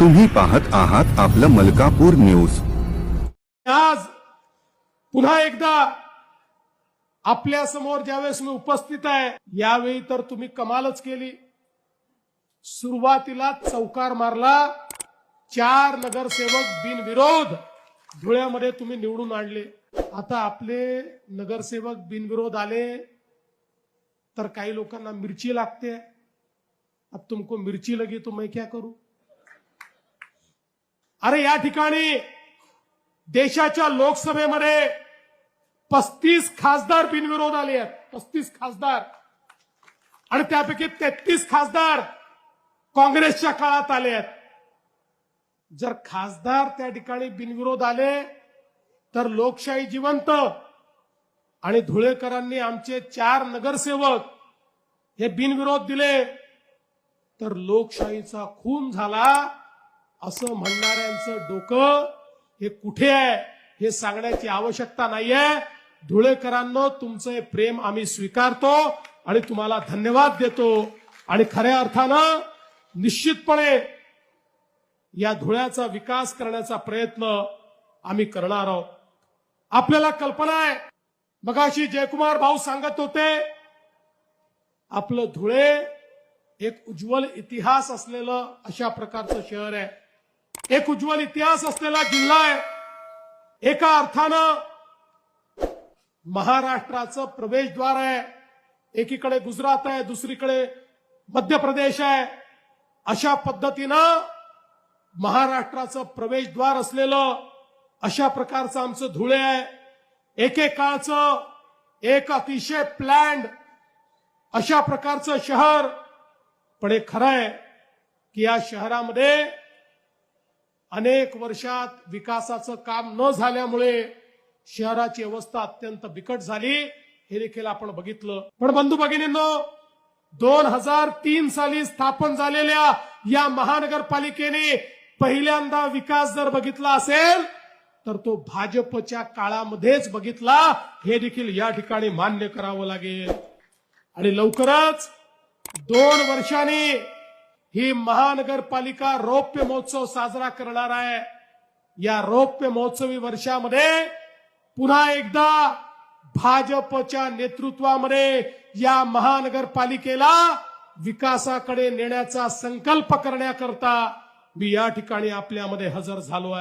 तुम्ही पाहत आहात आपलं मलकापूर न्यूज. आज पुन्हा एकदा आपल्यासमोर ज्यावेळेस मी उपस्थित आहे यावेळी तर तुम्ही कमालच केली. सुरुवातीला चौकार मारला. चार नगरसेवक बिनविरोध धुळ्यामध्ये तुम्ही निवडून आणले. आता आपले नगरसेवक बिनविरोध आले तर काही लोकांना मिरची लागते. अब तुमको मिरची लगी तो मैं क्या करू? अरे या ठिकाणी देशाच्या लोकसभेमध्ये पस्तीस खासदार बिनविरोध आले आहेत. पस्तीस खासदार. आणि त्यापैकी तेहतीस खासदार काँग्रेसच्या काळात आले आहेत. जर खासदार त्या ठिकाणी बिनविरोध आले तर लोकशाही जिवंत. आणि धुळेकरांनी आमचे चार नगरसेवक हे बिनविरोध दिले तर लोकशाहीचा खून झाला. असं म्हणणाऱ्यांचं डोकं हे कुठे आहे हे सांगण्याची आवश्यकता नाहीये. धुळेकरांनो तुमचं हे प्रेम आम्ही स्वीकारतो आणि तुम्हाला धन्यवाद देतो. आणि खऱ्या अर्थानं निश्चितपणे या धुळ्याचा विकास करण्याचा प्रयत्न आम्ही करणार आहोत. आपल्याला कल्पना आहे. मगाशी जयकुमार भाऊ सांगत होते आपलं धुळे एक उज्ज्वल इतिहास असलेलं अशा प्रकारचं शहर आहे. एक उज्ज्वल इतिहास असलेला जिल्हा आहे. एका अर्थानं महाराष्ट्राचं प्रवेशद्वार आहे. एकीकडे गुजरात आहे दुसरीकडे मध्य प्रदेश आहे. अशा पद्धतीनं महाराष्ट्राचं प्रवेशद्वार असलेलं अशा प्रकारचं आमचं धुळे आहे. एकेकाळचं एक अतिशय प्लॅन्ड अशा प्रकारचं शहर. पण हे खरं आहे की या शहरामध्ये अनेक वर्षात विकासाचं काम न झाल्यामुळे शहराची अवस्था अत्यंत बिकट झाली. हे देखील आपण बघितलं. पण बंधू भगिनींनो दोन हजार तीन साली स्थापन झालेल्या या महानगरपालिकेने पहिल्यांदा विकास जर बघितला असेल तर तो भाजपच्या काळामध्येच बघितला. हे देखील या ठिकाणी मान्य करावं लागेल. आणि लवकरच दोन वर्षांनी ही महानगरपालिका रौप्य महोत्सव साजरा करणार आहे. या रौप्य महोत्सवी वर्षामध्ये पुन्हा एकदा भाजपच्या नेतृत्वामध्ये या महानगरपालिकेला विकासाकडे नेण्याचा संकल्प करण्याकरता मी या ठिकाणी आपल्यामध्ये हजर झालो आहे.